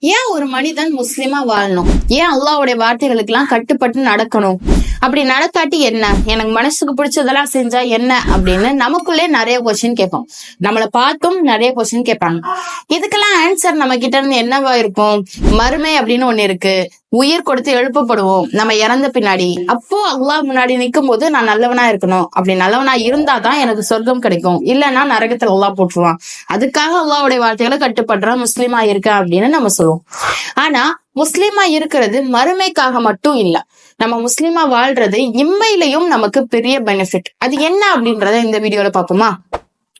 ஏன் ஒரு மனிதன் முஸ்லிமா வாழணும்? ஏன் அல்லாவுடைய வார்த்தைகளுக்கு எல்லாம் கட்டுப்பட்டு நடக்கணும்? அப்படி நடக்காட்டி என்ன? எனக்கு மனசுக்கு பிடிச்சதெல்லாம் செஞ்சா என்ன அப்படின்னு நமக்குள்ளே நிறைய கொஸ்டின் கேட்போம். நம்மளை பார்த்தும் நிறைய கொஸ்டின் கேட்பாங்க. இதுக்கெல்லாம் ஆன்சர் நம்ம கிட்ட இருந்து என்னவா இருக்கும்? மறுமை அப்படின்னு ஒண்ணு இருக்கு. உயிர் கொடுத்து எழுப்பப்படுவோம். நம்ம இறந்த பின்னாடி. அப்போ அல்லாஹ் முன்னாடி நிக்கும் போது நான் நல்லவனா இருக்கணும். அப்படி நல்லவனா இருந்தாதான் எனக்கு சொர்க்கம் கிடைக்கும். இல்லைன்னா நரகத்துல அல்லா போட்டுருவான். அதுக்காக அல்லாவுடைய வார்த்தைகளை கட்டுப்படுற முஸ்லீமா இருக்கேன் அப்படின்னு நம்ம சொல்லுவோம். ஆனா முஸ்லீமா இருக்கிறது மறுமைக்காக மட்டும் இல்ல. நம்ம முஸ்லீமா வாழ்றது இம்மையிலையும் நமக்கு பெரிய பெனிஃபிட் அது என்ன அப்படின்றத இந்த வீடியோல பாப்போமா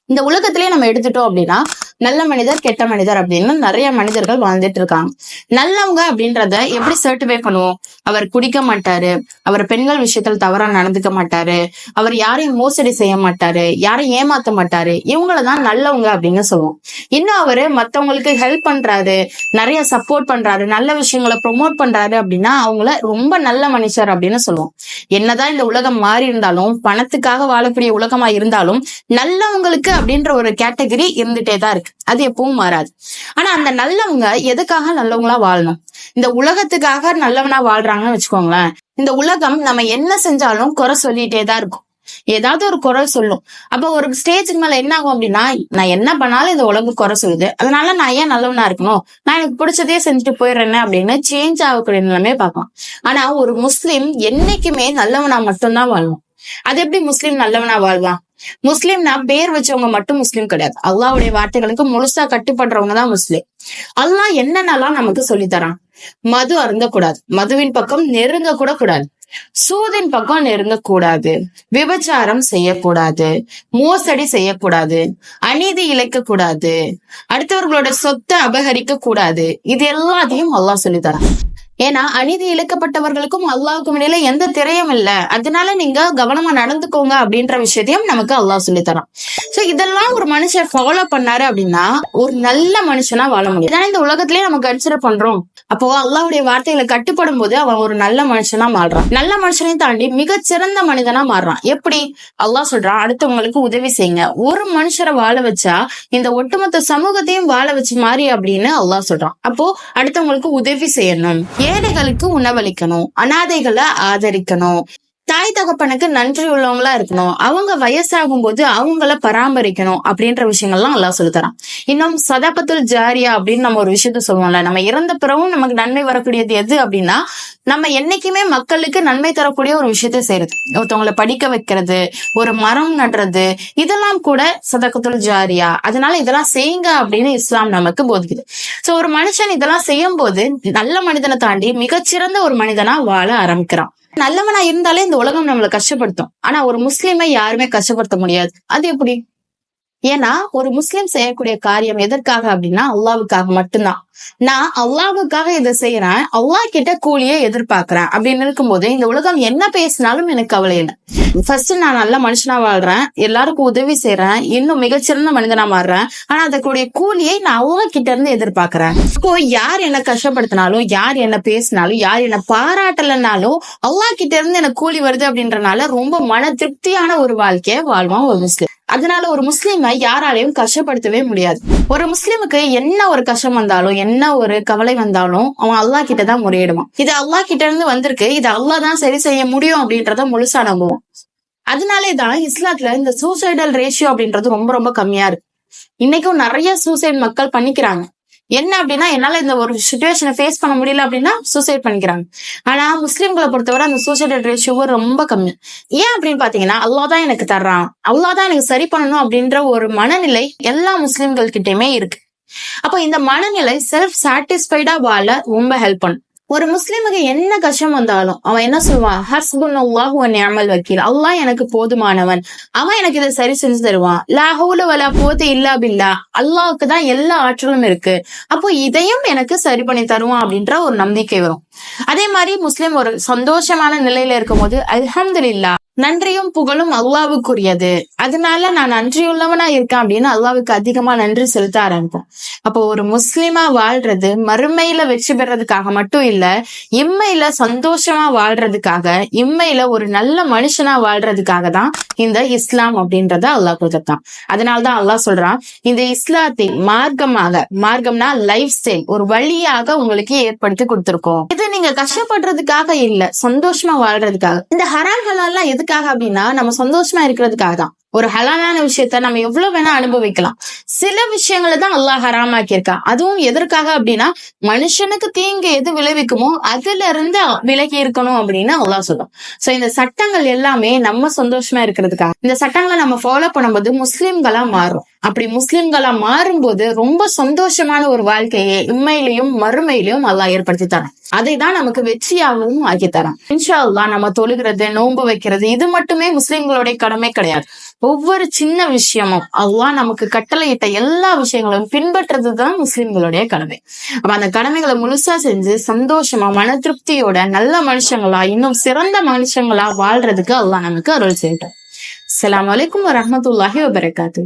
இந்த உலகத்திலே நம்ம எடுத்துட்டோம் அப்படின்னா நல்ல மனிதர் கெட்ட மனிதர் அப்படின்னு நிறைய மனிதர்கள் வாழ்ந்துட்டு இருக்காங்க. நல்லவங்க அப்படின்றத எப்படி சர்டிஃபை பண்ணுவோம்? அவர் குடிக்க மாட்டாரு. அவர் பெண்கள் விஷயத்துல தவறா நடந்துக்க மாட்டாரு. அவர் யாரையும் மோசடி செய்ய மாட்டாரு. யாரையும் ஏமாத்த மாட்டாரு. இவங்களதான் நல்லவங்க அப்படின்னு சொல்லுவோம். இன்னும் அவரு மத்தவங்களுக்கு ஹெல்ப் பண்றாரு. நிறைய சப்போர்ட் பண்றாரு. நல்ல விஷயங்களை ப்ரொமோட் பண்றாரு அப்படின்னா அவங்கள ரொம்ப நல்ல மனுஷர் அப்படின்னு சொல்லுவோம். என்னதான் இந்த உலகம் மாறி இருந்தாலும் பணத்துக்காக வாழக்கூடிய உலகமா இருந்தாலும் நல்லவங்களுக்கு அப்படின்ற ஒரு கேட்டகரி இருந்துட்டே தான் இருக்கு. அது எப்பவும் மாறாது. ஆனா அந்த நல்லவங்க எதுக்காக நல்லவங்களா வாழணும்? இந்த உலகத்துக்காக நல்லவனா வாழ்றாங்கன்னு வச்சுக்கோங்களேன். இந்த உலகம் நம்ம என்ன செஞ்சாலும் குறை சொல்லிட்டே தான் இருக்கும். ஏதாவது ஒரு குறை சொல்லும். அப்ப ஒரு ஸ்டேஜுக்கு மேல என்ன ஆகும் அப்படின்னா நான் என்ன பண்ணாலும் இந்த உலகம் குறை சொல்லுது. அதனால நான் ஏன் நல்லவனா இருக்கணும்? நான் எனக்கு பிடிச்சதே செஞ்சுட்டு போயிடுறேன்னு அப்படின்னு சேஞ்ச் ஆகக்கூடிய நிலைமையை பார்க்கலாம். ஆனா ஒரு முஸ்லீம் என்னைக்குமே நல்லவனா மட்டும்தான் வாழ்வான் அது எப்படி முஸ்லீம் நல்லவனா வாழ்வான்? முஸ்லீம்னா பேர் வச்சவங்க மட்டும் முஸ்லிம் கிடையாது. அல்லாவுடைய வார்த்தைகளுக்கு முழுசா கட்டுப்படுறவங்க தான் முஸ்லிம். அல்லாஹ் என்னென்னலாம் நமக்கு சொல்லித் தரான் மது அருந்தக்கூடாது. மதுவின் பக்கம் நெருங்க கூட கூடாது. சூதின் பக்கம் நெருங்க கூடாது விபச்சாரம் செய்யக்கூடாது. மோசடி செய்யக்கூடாது. அநீதி இழைக்க கூடாது அடுத்தவர்களோட சொத்தை அபகரிக்க கூடாது இது எல்லாத்தையும் அல்லாஹ் சொல்லித் தரான் ஏன்னா அநீதி இழுக்கப்பட்டவர்களுக்கும் அல்லாவுக்கும் இடையில எந்த திரையும் இல்ல. அதனால நீங்க கவனமா நடந்துக்கோங்க அப்படின்ற விஷயத்தையும் நமக்கு அல்லாஹ் சொல்லி தரான் சோ இதெல்லாம் ஒரு மனுஷன் ஃபாலோ பண்ணாரு அப்படின்னா ஒரு நல்ல மனுஷனா வாழ முடியும். ஏன்னா இந்த உலகத்திலேயே நம்ம கன்சிடர் பண்றோம். அப்போ அல்லாவுடைய வார்த்தைகளை கட்டுப்படும் போது அவன் ஒரு நல்ல மனுஷனா மாறுறான். நல்ல மனுஷனையும் தாண்டி மிகச்சிறந்த மனிதனா மாறுறான். எப்படி? அல்லாஹ் சொல்றான் அடுத்தவங்களுக்கு உதவி செய்யுங்க. ஒரு மனுஷரை வாழ வச்சா இந்த ஒட்டுமொத்த சமூகத்தையும் வாழ வச்சு மாறி அப்படின்னு அல்லாஹ் சொல்றான். அப்போ அடுத்தவங்களுக்கு உதவி செய்யணும். ஏழைகளுக்கு உணவளிக்கணும் அனாதைகளை ஆதரிக்கணும் தாய் தகப்பனுக்கு நன்றி உள்ளவங்களா இருக்கணும் அவங்க வயசாகும் போது அவங்கள பராமரிக்கணும் அப்படின்ற விஷயங்கள்லாம் எல்லாம் சொல்லித்தரான் இன்னும் சதாபத்துல் ஜாரியா அப்படின்னு நம்ம ஒரு விஷயத்த சொல்லுவோம்ல நம்ம இறந்த பிறகும் நமக்கு நன்மை வரக்கூடியது எது அப்படின்னா நம்ம என்னைக்குமே மக்களுக்கு நன்மை தரக்கூடிய ஒரு விஷயத்த செய்யறது ஒருத்தவங்களை படிக்க வைக்கிறது ஒரு மரம் நடுறது இதெல்லாம் கூட சதக்கத்துள் ஜாரியா. அதனால இதெல்லாம் செய்யுங்க அப்படின்னு இஸ்லாம் நமக்கு போதிக்குது. சோ ஒரு மனுஷன் இதெல்லாம் செய்யும் போது நல்ல மனிதனை தாண்டி மிகச்சிறந்த ஒரு மனிதனா வாழ ஆரம்பிக்கிறான். நல்லவனா இருந்தாலே இந்த உலகம் நம்மளை கஷ்டப்படுத்தும். ஆனா ஒரு முஸ்லீமை யாருமே கஷ்டப்படுத்த முடியாது. அது எப்படி? ஏன்னா ஒரு முஸ்லிம் செய்யக்கூடிய காரியம் எதற்காக அப்படின்னா அல்லாவுக்காக மட்டும்தான். நான் அல்லாவுக்காக இதை செய்யறேன் அல்லாஹ் கிட்ட கூலியை எதிர்பார்க்கறேன் அப்படின்னு இருக்கும்போது இந்த உலகம் என்ன பேசினாலும் எனக்கு கவலை இல்லை. ஃபர்ஸ்ட் நான் நல்ல மனுஷனா வாழ்றேன் எல்லாருக்கும் உதவி செய்யறேன் இன்னும் மிகச்சிறந்த மனிதனா மாறுறேன் ஆனா அதற்குடைய கூலியை நான் அவங்க கிட்ட இருந்து எதிர்பார்க்கறேன். இப்போ யார் என்ன கஷ்டப்படுத்தினாலும் யார் என்ன பேசினாலும் யார் என்ன பாராட்டலைனாலும் அல்லாஹ் கிட்ட இருந்து எனக்கு கூலி வருது அப்படின்றனால ரொம்ப மன திருப்தியான ஒரு வாழ்க்கையை வாழ்வான் ஒரு முஸ்லிம். அதனால ஒரு முஸ்லீமை யாராலையும் கஷ்டப்படுத்தவே முடியாது. ஒரு முஸ்லிமுக்கு என்ன ஒரு கஷ்டம் வந்தாலும் என்ன ஒரு கவலை வந்தாலும் அவன் அல்லாஹ் கிட்ட தான் முறையிடுவான். இது அல்லாஹ் கிட்ட இருந்து வந்திருக்கு. இது அல்லா தான் சரி செய்ய முடியும் அப்படின்றத முழுசா நம்புவோம். அதனாலே தான் இஸ்லாத்துல இந்த சூசைடல் ரேஷியோ அப்படின்றது ரொம்ப ரொம்ப கம்மியா இருக்கு. இன்னைக்கும் நிறைய சூசைட் மக்கள் பண்ணிக்கிறாங்க. என்ன அப்படின்னா என்னால இந்த ஒரு சுச்சுவேஷனை ஃபேஸ் பண்ண முடியல அப்படின்னா சூசைட் பண்ணிக்கிறாங்க. ஆனா முஸ்லீம்களை பொறுத்தவரை அந்த சூசைடல் ரேஷியோ ரொம்ப கம்மி. ஏன் அப்படின்னு பாத்தீங்கன்னா அல்லாஹ் தான் எனக்கு தர்றான். அல்லாஹ் தான் எனக்கு சரி பண்ணணும் அப்படின்ற ஒரு மனநிலை எல்லா முஸ்லிம்கள் கிட்டயுமே இருக்கு. அப்போ இந்த மனநிலை செல்ஃப் சாட்டிஸ்ஃபைடா வாழ ரொம்ப ஹெல்ப் பண்ணும். ஒரு முஸ்லிமுக்கு என்ன கஷ்டம் வந்தாலும் அவன் என்ன சொல்லுவான்? ஹஸ்புன் அல்லாஹ் நியமல் வக்கீல். அல்லாஹ் எனக்கு போதுமானவன். அவன் எனக்கு இதை சரி செஞ்சு தருவான். லாஹூல வலா போது இல்லா பில்லா அல்லாவுக்கு தான் எல்லா ஆற்றலும் இருக்கு. அப்போ இதையும் எனக்கு சரி பண்ணி தருவான் அப்படின்ற ஒரு நம்பிக்கை வரும். அதே மாதிரி முஸ்லிம் ஒரு சந்தோஷமான நிலையில இருக்கும்போது அல்ஹம்துல்லா நன்றியும் புகழும் அல்லாவுக்குரியது. அதனால நான் நன்றியுள்ளவனா இருக்கேன் அப்படின்னு அல்லாவுக்கு அதிகமா நன்றி செலுத்த ஆரம்பிப்போம். அப்போ ஒரு முஸ்லிமா வாழ்றது மறுமையில வெற்றி பெறதுக்காக மட்டும் இல்ல இம்மையில சந்தோஷமா வாழ்றதுக்காக இம்மையில ஒரு நல்ல மனுஷனா வாழ்றதுக்காக தான் இந்த இஸ்லாம் அப்படின்றத அல்லாஹ் கொடுத்தான் அதனாலதான் அல்லாஹ் சொல்றான் இந்த இஸ்லாத்தை மார்க்கமாக மார்க்கம்னா லைஃப் ஸ்டைல் ஒரு வழியாக உங்களுக்கு ஏற்படுத்தி கொடுத்துருக்கோம். இது நீங்க கஷ்டப்படுறதுக்காக இல்ல சந்தோஷமா வாழ்றதுக்காக. இந்த ஹராம் ஹலால்லாம் எதுக்காக அப்படின்னா நம்ம சந்தோஷமா இருக்கிறதுக்காக தான் ஒரு ஹலாலான விஷயத்த நம்ம எவ்வளவு வேணா அனுபவிக்கலாம். சில விஷயங்களை தான் அல்லாஹ் ஹராமாக்கி இருக்கா அதுவும் எதற்காக அப்படின்னா மனுஷனுக்கு தீங்கு எது விளைவிக்குமோ அதுல இருந்து விலகி இருக்கணும் அப்படின்னு அல்லாஹ் சொல்லும். சோ இந்த சட்டங்கள் எல்லாமே நம்ம சந்தோஷமா இருக்கிறதுக்காக. இந்த சட்டங்களை நம்ம ஃபாலோ பண்ணும்போது முஸ்லிம்களா மாறும். அப்படி முஸ்லிம்களா மாறும்போது ரொம்ப சந்தோஷமான ஒரு வாழ்க்கையை உண்மையிலையும் மறுமையிலையும் அல்லாஹ் ஏற்படுத்தி தரான். அதை தான் நமக்கு வெற்றியாகவும் ஆக்கி தரான். இன்ஷா அல்லா நம்ம தொழுகிறது நோன்பு வைக்கிறது இது மட்டுமே முஸ்லிம்களுடைய கடமை கிடையாது. ஒவ்வொரு சின்ன விஷயமும் அல்லாஹ் நமக்கு கட்டளையிட்ட எல்லா விஷயங்களும் பின்பற்றுறது தான் முஸ்லிம்களுடைய கடமை. அப்ப அந்த கடமைகளை முழுசா செஞ்சு சந்தோஷமா மன திருப்தியோட நல்ல மனுஷங்களா இன்னும் சிறந்த மனுஷங்களா வாழ்றதுக்கு அல்லாஹ் நமக்கு அருள் செய்யட்டும் அஸ்ஸலாமு வலைக்கம் வரமத்துல்லாஹி வபரகாத்து